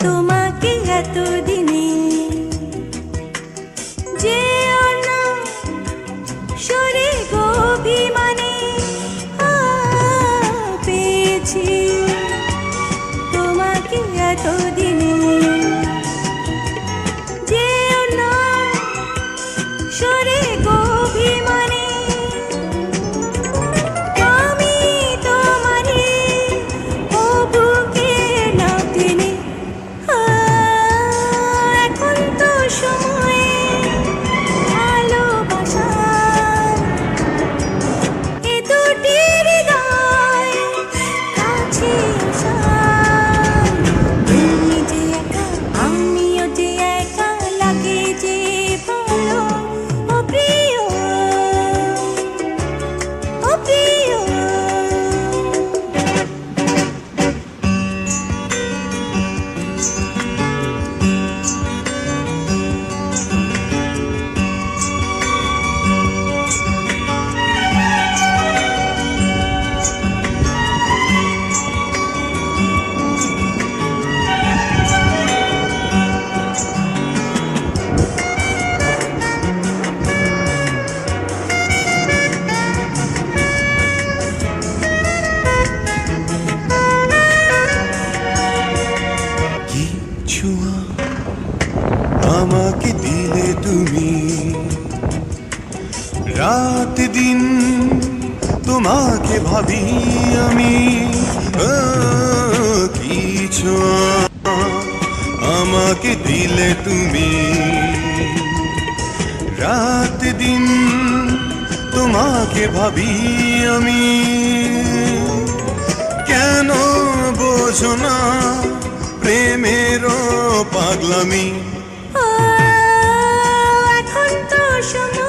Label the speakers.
Speaker 1: তোমাকে এতদিনে যে না সরে মানে পেয়েছি। তুমি।
Speaker 2: রাত দিন তোমাকে ভাবি আমি। ও, কি ছোঁয়া আমাকে দিলে তুমি। রাত দিন তোমাকে ভাবি আমি। কেন বোঝো না প্রেমেরও পাগলামি? show me